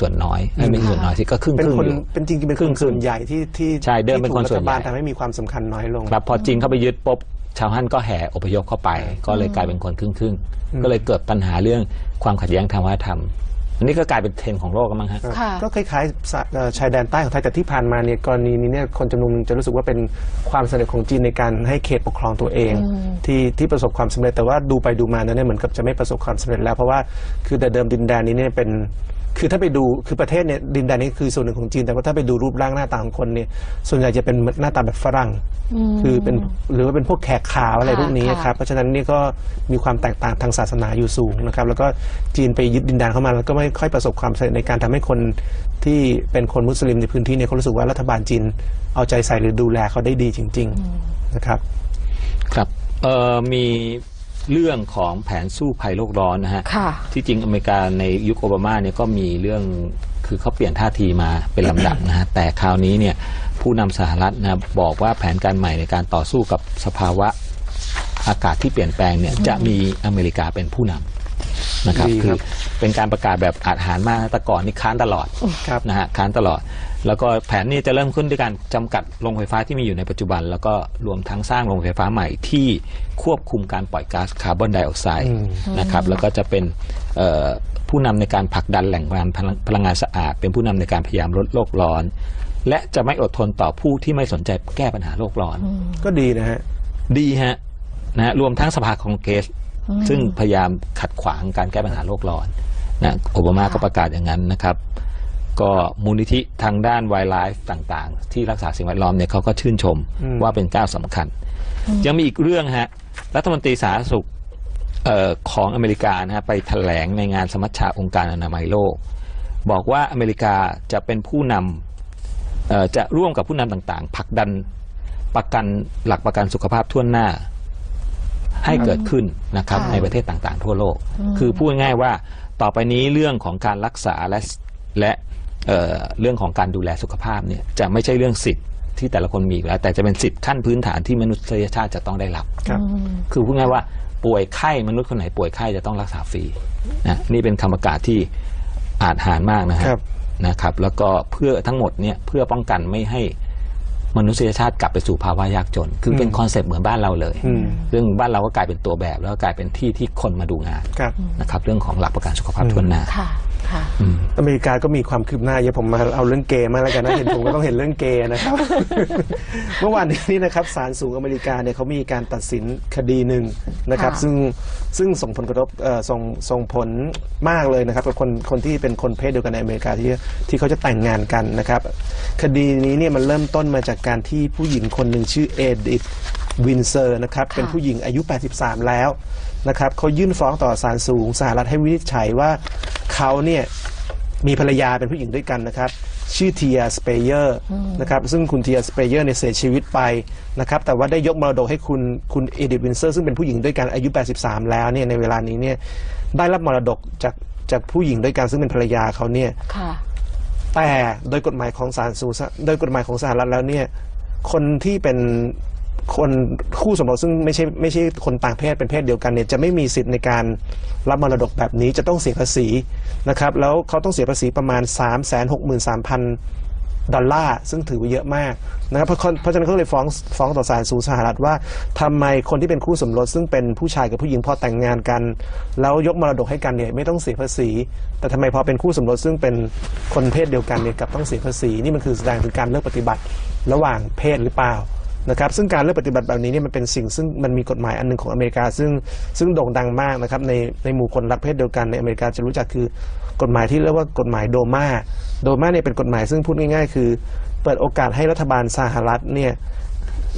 ส่วนน้อยไม่เป็นส่วนน้อยที่ก็ครึ่งเป็นครึ่งคนอยู่ เป็นจริงๆเป็นครึ่คนงๆส่วนใหญ่ที่ที่ใช่เดิมเป็นคนที่ส่วนใหญ่รัฐบาลทำให้มีความสำคัญน้อยลง ครับพอจีนเข้าไปยึดปุ๊บชาวฮั่นก็แห่อพยพเข้าไป ก็เลยกลายเป็นคนครึ่งครึ่งๆก็เลยเกิดปัญหาเรื่องความขัดแย้งทางวัฒนธรรม อันนี้ก็กลายเป็นเทรนด์ของโลกกันมั้งฮะครับค่ะ ก็คล้ายๆสะเอ่อชายแดนใต้ของไทยแต่ที่ผ่านมาเนี่ยกรณีนี้เนี่ยคนจำนวนหนึ่งจะรู้สึกว่าเป็นความสำเร็จของจีนในการให้เขตปกครองตัวเอง ที่ที่ประสบความสำเร็จแต่ว่าดูไปดูมาเนี่ยเหมือนกับจะไม่ประสบความสำเร็จแล้ว เพราะว่าคือแต่เดิมดินแดนนี้เนี่ยเป็น คือถ้าไปดูคือประเทศเนี่ยดินแดนนี้คือส่วนหนึ่งของจีน แต่ว่าถ้าไปดูรูปร่างหน้าตาของคนเนี่ยส่วนใหญ่จะเป็นหน้าตาแบบฝรั่ง คือเป็นหรือว่าเป็นพวกแขกขาวอะไรพวกนี้ค่ะครับเพราะฉะนั้นนี่ก็มีความแตกต่างทางศาสนาอยู่สูงนะครับ แล้วก็จีนไปยึดดินแดนเข้ามาแล้วก็ไม่ค่อยประสบความสำเร็จในการทำให้คนที่เป็นคนมุสลิมในพื้นที่เนี่ยเขารู้สึกว่ารัฐบาลจีนเอาใจใส่หรือดูแลเขาได้ดีจริง ๆนะครับ ครับเอ่อมี เรื่องของแผนสู้ภัยโลกร้อนนะฮะค่ะ ที่จริงอเมริกาในยุคโอบามาเนี่ยก็มีเรื่องคือเขาเปลี่ยนท่าทีมาเป็นลำดับนะฮะแต่คราวนี้เนี่ยผู้นำสหรัฐนะบอกว่าแผนการใหม่ในการต่อสู้กับสภาวะอากาศที่เปลี่ยนแปลงเนี่ยจะมีอเมริกาเป็นผู้นำ นะครับดีครับคือเป็นการประกาศแบบอาจหารมากนะแต่ก่อนนี่ค้านตลอดครับ นะฮะค้านตลอด แล้วก็แผนนี้จะเริ่มขึ้นด้วยการจำกัดโรงไฟฟ้าที่มีอยู่ในปัจจุบัน แล้วก็รวมทั้งสร้างโรงไฟฟ้าใหม่ที่ควบคุมการปล่อยก๊าซคาร์บอนไดออกไซด์อืมนะครับแล้วก็จะเป็นเอ่อผู้นำในการผลักดันแหล่งพลังพลังงานสะอาด เป็นผู้นำในการพยายามลดโลกร้อน และจะไม่อดทนต่อผู้ที่ไม่สนใจแก้ปัญหาโลกร้อน ก็ดีนะฮะ ดีฮะนะฮะรวมทั้งสภาคองเกรส ซึ่งพยายามขัดขวางการแก้ปัญหาโลกร้อนนะโอบามาก็ประกาศอย่างนั้นนะครับ ก็มูลนิธิทางด้านไวไลฟ์ต่างๆ ที่รักษาสิ่งแวดล้อมเนี่ยเขาก็ชื่นชมอืมว่าเป็นก้าวสำคัญ ยังมีอีกเรื่องฮะรัฐมนตรีสาธารณสุขเอ่อของอเมริกานะฮะไปแถลงในงานสมัชชาองค์การอนามัยโลก บอกว่าอเมริกาจะเป็นผู้นำเอ่อจะร่วมกับผู้นำต่างๆผลักดันประกันหลักประกันสุขภาพทั่วหน้า ให้เกิดขึ้นนะครับค่ะในประเทศต่างๆ ทั่วโลก คือพูดง่ายๆว่าต่อไปนี้เรื่องของการรักษาและและเอ่อเรื่องของการดูแลสุขภาพเนี่ยจะไม่ใช่เรื่องสิทธิ์ที่แต่ละคนมีอยู่แล้วแต่จะเป็นสิทธิ์ขั้นพื้นฐานที่มนุษยชาติจะต้องได้รับครับคือพูดง่ายๆว่าป่วยไข้มนุษย์คนไหนป่วยไข้จะต้องรักษาฟรีนะนี่เป็นคำประกาศที่อาจหารมากนะฮะครับนะครับ แล้วก็เพื่อทั้งหมดเนี่ยเพื่อป้องกันไม่ให้ มนุษยชาติกลับไปสู่ภาวะยากจน คือเป็นคอนเซปต์เหมือนบ้านเราเลยอืมซึ่งบ้านเราก็กลายเป็นตัวแบบ แล้วก็กลายเป็นที่ที่คนมาดูงานครับนะครับเรื่องของหลักประกันสุขภาพทั่วหน้าค่ะค่ะ อืมอเมริกาก็มีความคืบหน้าเยอะผมมาเอาเรื่องเกย์มาแล้วกันนะเห็นผมก็ต้องเห็นเรื่องเกย์นะครับ เมื่อวานนี้นะครับศาลสูงอเมริกาเนี่ยเขามีการตัดสินคดีหนึ่งนะครับค่ะซึ่งซึ่งส่งผลกระทบเอ่อส่งส่งผลมากเลยนะครับกับคนคนที่เป็นคนเพศเดียวกันในอเมริกาที่ที่เขาจะแต่งงานกันนะครับ คดีนี้เนี่ยมันเริ่มต้นมาจากการที่ผู้หญิงคนหนึ่งชื่อเอดิธ วินเซอร์นะครับ เป็นผู้หญิงอายุ 83 แล้วนะครับเขายื่นฟ้องต่อศาลสูงสหรัฐให้วินิจฉัยว่าเขาเนี่ยมีภรรยาเป็นผู้หญิงด้วยกันนะครับ ชื่อเทียสเปเยอร์นะครับซึ่งคุณเทียสเปเยอร์เนี่ยเสียชีวิตไปนะครับแต่ว่าได้ยกมรดกให้คุณคุณเอดิธวินเซอร์ซึ่งเป็นผู้หญิงด้วยกันอายุ 83 แล้วเนี่ยในเวลานี้เนี่ยได้รับมรดกจากจากผู้หญิงด้วยกันซึ่งเป็นภรรยาเขาเนี่ยค่ะแต่โดยกฎหมายของศาลสูงสโดยกฎหมายของสหรัฐแล้วเนี่ยคนที่เป็น คนคู่สมรสซึ่งไม่ใช่ไม่ใช่คนต่างเพศเป็นเพศเดียวกันเนี่ยจะไม่มีสิทธิ์ในการรับมรดกแบบนี้จะต้องเสียภาษีนะครับแล้วเขาต้องเสียภาษีประมาณ 3 6 3 0 0 0 ดอลลาร์ซึ่งถือว่าเยอะมากนะครับเพราะเพราะฉะนั้นเขาเลยฟ้องฟ้องต่อศาลสูงสหรัฐว่าทำไมคนที่เป็นคู่สมรสซึ่งเป็นผู้ชายกับผู้หญิงพอแต่งงานกัน แล้วยกมรดกให้กันเนี่ยไม่ต้องเสียภาษี แต่ทำไมพอเป็นคู่สมรสซึ่งเป็นคนเพศเดียวกันเนี่ยกลับต้องเสียภาษีนี่มันคือแสดงถึงการเลือกปฏิบัติระหว่างเพศหรือเปล่า นะครับซึ่งการเลือกปฏิบัติแบบนี้เนี่ยมันเป็นสิ่งซึ่งมันมีกฎหมายอันหนึ่งของอเมริกา ซึ่งซึ่งโด่งดังมากนะครับในในหมู่คนรักเพศเดียวกันในอเมริกาจะรู้จักคือกฎหมายที่เรียกว่ากฎหมายโดมาโดมาเนี่ยเป็นกฎหมายซึ่งพูดง่าย ๆ คือ เปิดโอกาสให้รัฐบาลสหรัฐเนี่ย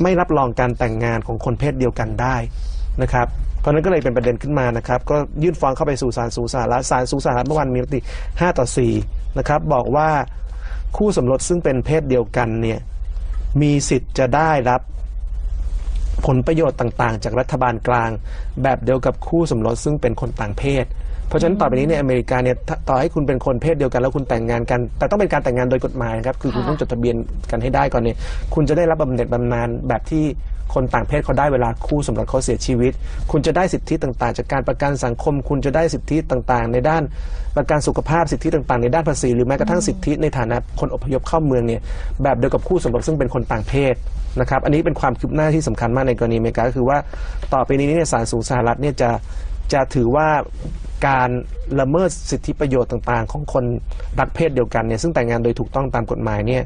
ไม่รับรองการแต่งงานของคนเพศเดียวกันได้นะครับเพราะฉะนั้นก็เลยเป็นประเด็นขึ้นมานะครับก็ยื่นฟ้องเข้าไปสู่ศาลสูงสหรัฐศาลสูงสหรัฐเมื่อวานมีมติ5ต่อ4นะครับบอกว่าคู่สมรสซึ่งเป็นเพศเดียวกันเนี่ย มีสิทธิ์จะได้รับผลประโยชน์ต่างๆ จากรัฐบาลกลาง แบบเดียวกับคู่สมรสซึ่งเป็นคนต่างเพศ เพราะฉะนั้นต่อไปนี้ในอเมริกาเนี่ยถ้าต่อให้คุณเป็นคนเพศเดียวกันแล้วคุณแต่งงานกัน แต่ต้องเป็นการแต่งงานโดยกฎหมายนะครับคือคุณค่ะต้องจดทะเบียนกันให้ได้ก่อนเนี่ยคุณจะได้รับบำเหน็จบำนาญแบบที่ คนต่างเพศเขาได้เวลาคู่สมรสเขาเสียชีวิต คุณจะได้สิทธิต่าง ๆ จากการประกันสังคม คุณจะได้สิทธิต่างๆ ในด้านประกันสุขภาพสิทธิต่างๆ ในด้านภาษีหรือแม้กระทั่งสิทธิในฐานะคนอพยพเข้าเมืองเนี่ยแบบเดียวกับคู่สมรสซึ่งเป็นคนต่างเพศนะครับอันนี้เป็นความคืบหน้าที่สำคัญมากในกรณีอเมริกาก็คือว่าต่อไปนี้เนี่ยศาลสูงสหรัฐเนี่ยจะจะถือว่าการละเมิดสิทธิประโยชน์ต่างๆ ของคนรักเพศเดียวกันเนี่ยซึ่งแต่งงานโดยถูกต้องตามกฎหมายเนี่ย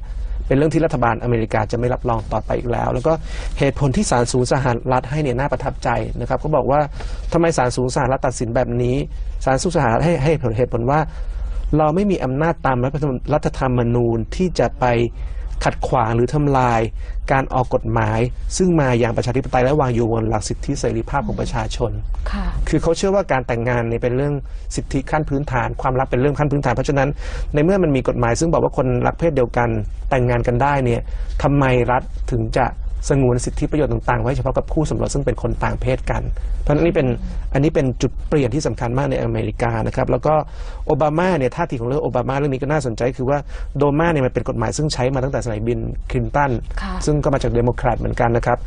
เป็นเรื่องที่รัฐบาลอเมริกาจะไม่รับรองต่อไปอีกแล้ว แล้วก็เหตุผลที่ศาลสูงสหรัฐให้เนี่ยน่าประทับใจนะครับเขาบอกว่าทำไมศาลสูงสหรัฐตัดสินแบบนี้ศาลสูงสหรัฐให้ให้เหตุผลว่า เราไม่มีอำนาจตามรัฐธรรมนูญที่จะไป ขัดขวางหรือทำลาย การออกกฎหมาย ซึ่งมาอย่างประชาธิปไตยและวางอยู่บนหลักสิทธิเสรีภาพของประชาชนค่ะคือเขาเชื่อว่าการแต่งงานเนี่ยเป็นเรื่องสิทธิขั้นพื้นฐาน ความลับเป็นเรื่องขั้นพื้นฐานเพราะฉะนั้น ในเมื่อมันมีกฎหมาย ซึ่งบอกว่าคนรักเพศเดียวกันแต่งงานกันได้เนี่ยทำไมรัฐถึงจะ สงวนสิทธิประโยชน์ต่างๆ ไว้เฉพาะกับคู่สมรสซึ่งเป็นคนต่างเพศกัน เพราะฉะนั้นนี่เป็นอันนี้เป็นจุดเปลี่ยนที่สำคัญมากในอเมริกานะครับแล้วก็โอบามาเนี่ยท่าทีของเรื่องโอบามาเรื่องนี้ก็น่าสนใจ คือว่าโดมาเนี่ยมันเป็นกฎหมายซึ่งใช้มาตั้งแต่สมัยบิลคลินตันค่ะซึ่งก็มาจากเดโมแครตเหมือนกันนะครับ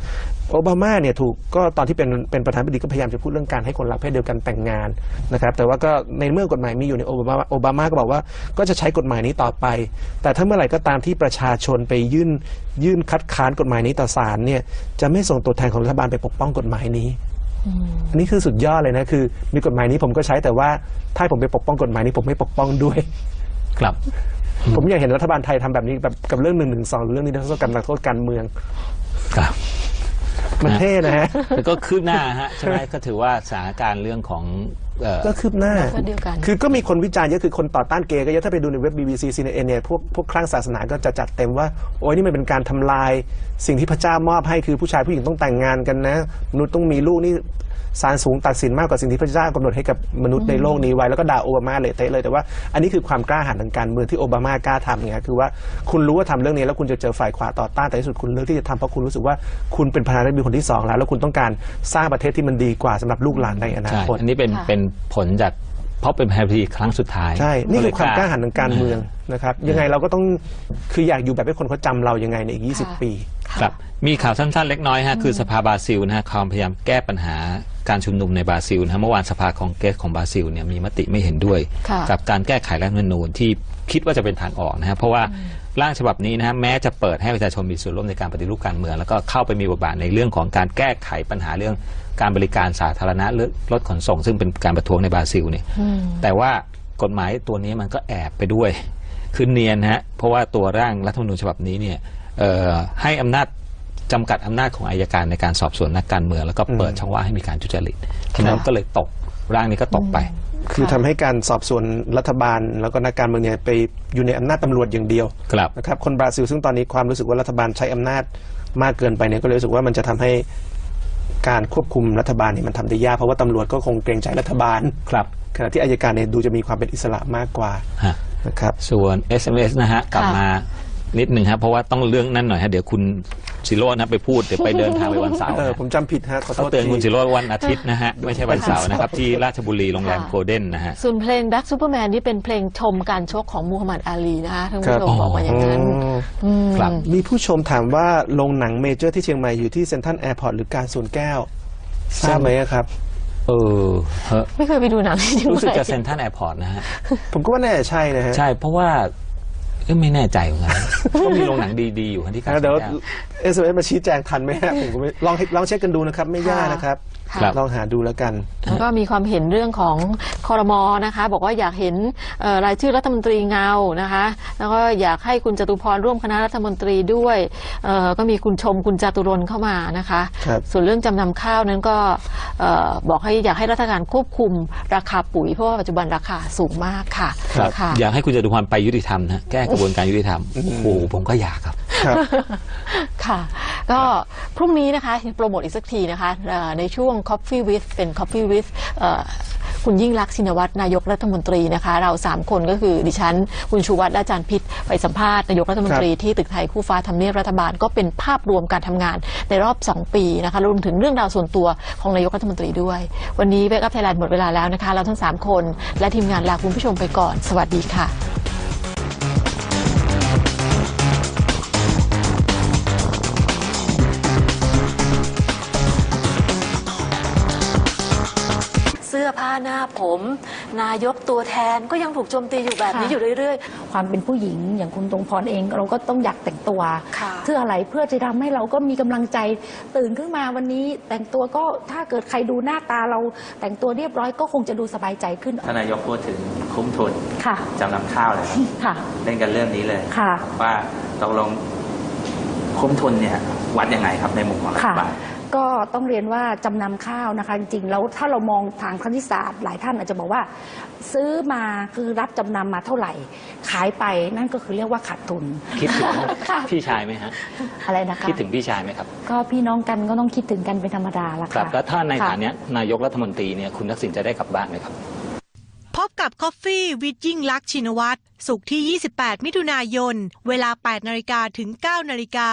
โอบามาเนี่ยถูกก็ตอนที่เป็นเป็นประธานาธิบดีก็พยายามจะพูดเรื่องการให้คนรักเพศเดียวกันแต่งงานนะครับแต่ว่าก็ในเมื่อกฎหมายมีอยู่ในยโอบามาโอบามาก็บอกว่าก็จะใช้กฎหมายนี้ต่อไป แต่ถ้าเมื่อไหร่ก็ตามที่ประชาชนไปยื่นยื่นคัดค้านกฎหมายนี้ต่อศาลเนี่ยจะไม่ส่งตัวแทนของรัฐบาลไปปกป้องกฎหมายนี้ อันนี้คือสุดยอดเลยนะคือ มีกฎหมายนี้ผมก็ใช้แต่ว่าถ้าให้ผมไปปกป้องกฎหมายนี้ผมไม่ปกป้องด้วย ครับ ผมอยากเห็นรัฐบาลไทยทำแบบนี้แบบกับเรื่องหนึ่งหนึ่งสองหรือเรื่องนี้ทศกัณฐ์นักโทษการเมือง ครับมันเท่นะฮะแล้วก็คืบหน้าฮะใช่ไหมก็ถือว่าสถานการณ์เรื่องของเอ่อ ก็คืบหน้าก็เดียวกัน คือก็มีคนวิจารณ์เยอะคือคนต่อต้านเกย์ก็เยอะถ้าไปดูในเว็บ BBC CNN เนี่ยพวกพวกคลั่งศาสนาก็จะจัดเต็มว่า โอ้ยนี่มันเป็นการทำลาย สิ่งที่พระเจ้ามอบให้คือผู้ชายผู้หญิงต้องแต่งงานกันนะมนุษย์ต้องมีลูกนี่ศาลสูงตัดสินมากกว่าสิ่งที่พระเจ้ากำหนดให้กับมนุษย์ในโลกนี้ไว้แล้วก็ด่าโอบามาเลยเตะเลยแต่ว่าอันนี้คือความกล้าหาญทางการเมืองที่โอบามากล้าทำไงคือว่าคุณรู้ว่าทำเรื่องนี้แล้วคุณจะเจอฝ่ายขวาต่อต้านแต่ที่สุดคุณเลือกที่จะทำเพราะคุณรู้สึกว่าคุณเป็นประธานาธิบดีคนที่สองแล้วแล้วคุณต้องการสร้างประเทศที่มันดีกว่าสำหรับลูกหลานในอนาใช่คตอันนี้เป็นค่ะเป็นผลจากเพราะเป็นแพทีครั้งสุดท้ายใช่ นี่คือความกล้าหาญญทางการเมืองนะครับ ยังไงเราก็ต้องคืออยากอยู่แบบให้คนเขาจำเรายังไงในอีกค่ะ20 ปี ครับ มีข่าวสั้นๆ เล็กน้อยฮะคือสภาบราซิลนะฮะความพยายามแก้ปัญหาการชุมนุมในบราซิลนะฮะเมื่อวานสภาคองเกรสของบราซิลเนี่ยมีมติไม่เห็นด้วย ค่ะ กับการแก้ไขรัฐธรรมนูญที่ คิดว่าจะเป็นทางออกนะฮะเพราะว่าร่างฉบับนี้นะฮะแม้จะเปิดให้ประชาชนมีส่วนร่วมในการปฏิรูปการเมือง แล้วก็เข้าไปมีบทบาทในเรื่องของการแก้ไขปัญหาเรื่องการบริการสาธารณะหรือรถขนส่ง ซึ่งเป็นการประท้วงในบราซิลเนี่ยอืมแต่ว่ากฎหมายตัวนี้มันก็แอบไปด้วยคือเนียนฮะเพราะว่าตัวร่างรัฐธรรมนูญฉบับนี้เนี่ยเอ่อให้อำนาจจำกัดอำนาจของอายการในการสอบสวนนักการเมืองแล้วก็เปิดอืมช่องว่างให้มีการทุจริตฉะนั้นก็เลยตกร่างนี้ก็ตกไป คือทำให้การสอบสวนรัฐบาล แล้วก็นักการเมืองเนี่ยไปอยู่ในอำนาจตำรวจอย่างเดียวครับนะครับคนบราซิลซึ่งตอนนี้ความรู้สึกว่ารัฐบาลใช้อำนาจมากเกินไปเนี่ยก็เลยรู้สึกว่ามันจะทำให้การควบคุมรัฐบาลเนี่ยมันทำได้ยากเพราะว่าตำรวจก็คงเกรงใจรัฐบาลครับขณะที่อายการเนี่ยดูจะมีความเป็นอิสระมากกว่าฮะนะครับส่วน SMS นะฮะกลับมานิดหนึ่งครับเพราะว่าต้องเรื่องนั่นหน่อยฮะเดี๋ยวคุณ สิโรจน์นะไปพูดเดี๋ยวไปเดินทางไปวันเสาร์เออนะผมจำผิดฮะขอโทเขาษเตือนที คุณสิโรจน์วันอาทิตย์นะฮะไม่ใช่วันเสาร์นะครับที่ราชบุรีโรงแรมค่ะโกลเด้นนะฮะ ส่วนเพลงดักซูเปอร์แมนนี่เป็นเพลงชมการชกของมูฮัมหมัดอาลีนะคะท่านครัผู้บชมบอกมาอย่างนั้นอ๋ออืม ครับ มีผู้ชมถามว่าโรงหนังเมเจอร์ที่เชียงใหม่อยู่ที่เซ็นทรัลแอร์พอร์ตหรือการสวนแก้วทราบไหมอะครับ เออเฮ้อไม่เคยไปดูหนังที่เชียงรู้สึกใหม่จะเซ็นทรัลแอร์พอร์ตนะฮะ ผมก็ว่าน่าจะใช่นะฮะ ใช่เพราะว่า เอ้ยไม่แน่ใจเหมือนกันก็มีโรงหนังดีๆอยู่ที่การอะเดี๋ยวแก้วเอสเอมาชี้แจงทันไหมฮะผมก็ไม่ลองลองเช็คกันดูนะครับ ไม่ยากนะครับ ค่ะครับลองหาดูแล้วกันแล้วก็มีความเห็นเรื่องของคอรมอนะคะ บอกว่าอยากเห็นเอ่อรายชื่อรัฐมนตรีเงานะคะ แล้วก็อยากให้คุณจตุพรร่วมคณะรัฐมนตรีด้วยเอ่อก็มีคุณชมคุณจตุรนต์เข้ามานะคะ ครับ ส่วนเรื่องจำนำข้าวนั้นก็เอ่อบอกให้อยากให้รัฐบาลควบคุมราคาปุ๋ยเพราะว่าปัจจุบันราคาสูงมากค่ะครับ ค่ะ อยากให้คุณจตุพรไปยุติธรรมนะแก้กระบวนการยุติธรรมโอ้โหผมก็อยากครับ ครับค่ะ ก็พรุ่งนี้นะคะโปรโมทอีกสักทีนะคะเอ่อในช่วง Coffee with เป็น Coffee with เอ่อคุณยิ่งรักษณ์ชินวัตรนายกรัฐมนตรีนะคะ เราสามคนก็คือดิฉัน คุณชูวัตรและอาจารย์พิษไปสัมภาษณ์นายกรัฐมนตรีที่ตึกไทยคู่ฟ้าทำเนียบรัฐบาลก็เป็นภาพรวมการทำงานในรอบ 2 ปีนะคะรวมถึงเรื่องราวส่วนตัวของนายกรัฐมนตรีด้วย วันนี้เวกอัพไทยแลนด์หมดเวลาแล้วนะคะ เราทั้ง3คนและทีมงานลาคุณผู้ชมไปก่อน สวัสดีค่ะ สื้อผ้าหน้าผม นายกตัวแทนก็ยังถูกโจมตีอยู่แบบนี้ค่ะ อยู่เรื่อย ความเป็นผู้หญิงอย่างคุณตรงพรเองเราก็ต้องอยากแต่งตัว ค่ะเพื่ออะไรเพื่อจะทำให้เราก็มีกำลังใจตื่นขึ้นมาวันนี้ แต่งตัวก็ถ้าเกิดใครดูหน้าตาเราแต่งตัวเรียบร้อยก็คงจะดูสบายใจขึ้นท่านนายกพูดถึงคุ้มทุนค่ะจำนำข้าวเลยครับค่ะเล่นกันเรื่องนี้เลยค่ะ ว่าตกลงคุ้มทุนเนี่ยวัดยังไงครับในมุมของรัฐค่ะ บาล ก็ต้องเรียนว่าจำนำข้าวนะคะจริงๆแล้วถ้าเรามองทางคณิตศาสตร์หลายท่านอาจจะบอกว่า ซื้อมาคือรับจำนำมาเท่าไหร่ ขายไปนั่นก็คือเรียกว่าขาดทุน คิดถึงค่ะพี่ชายไหมฮะอะไรนะคะคิดถึงพี่ชายไหมครับ ก็พี่น้องกันก็ต้องคิดถึงกันเป็นธรรมดาละครัค่ะบแล้วถ้าในค่ะฐานะนายกรัฐมนตรีเนี่ยคุณทักษิณจะได้กลับบ้านไหมครับ พบกับ Coffee วิทยิ่งลักษณ์ชินวัตร สุขที่ 28 มิถุนายน เวลา 8 นาฬิกาถึง 9 นาฬิกา